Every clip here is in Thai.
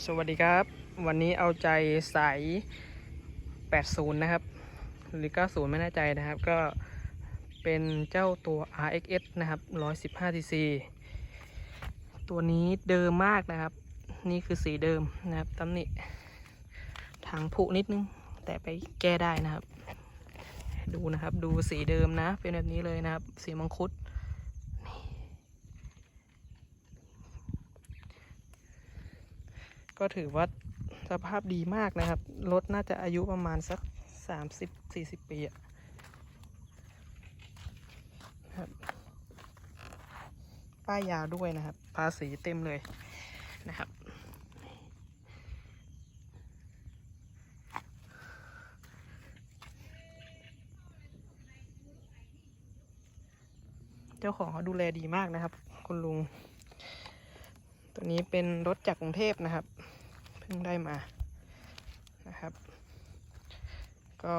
สวัสดีครับ วันนี้เอาใจสาย 80 นะครับ หรือ 90 ไม่แน่ใจนะครับ ก็เป็นเจ้าตัว RXS นะครับ 115 cc ตัวนี้เดิมมากนะครับ นี่คือสีเดิมนะครับตำหนิทางผุนิดนึง แต่ไปแก้ได้นะครับ ดูนะครับ ดูสีเดิมนะ เป็นแบบนี้เลยนะครับ สีมังคุด ก็ถือว่าสภาพดีมากนะครับ รถน่าจะอายุประมาณสัก 30-40 ปีอะครับป้ายยาวด้วยนะครับ ภาษีเต็มเลยนะครับ เจ้าของเขาดูแลดีมากนะครับ คุณลุง ตัวนี้เป็นรถจากกรุงเทพนะครับ พิ่งได้มานะครับ ก็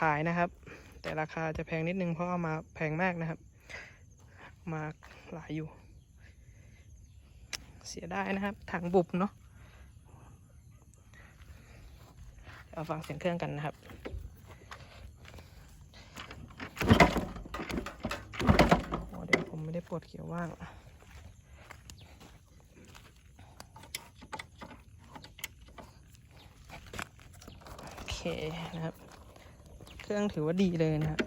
ขายนะครับ แต่ราคาจะแพงนิดนึงเพราะเอามาแพงมากนะครับ มาหลายอยู่ เสียดายนะครับถังบุบเนาะเอาฟังเสียงเครื่องกันนะครับโอ้เดี๋ยวผมไม่ได้ปวดเขียวว่าง โอเค นะครับ เครื่องถือว่าดีเลยนะครับ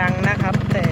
ดังนะครับ แต่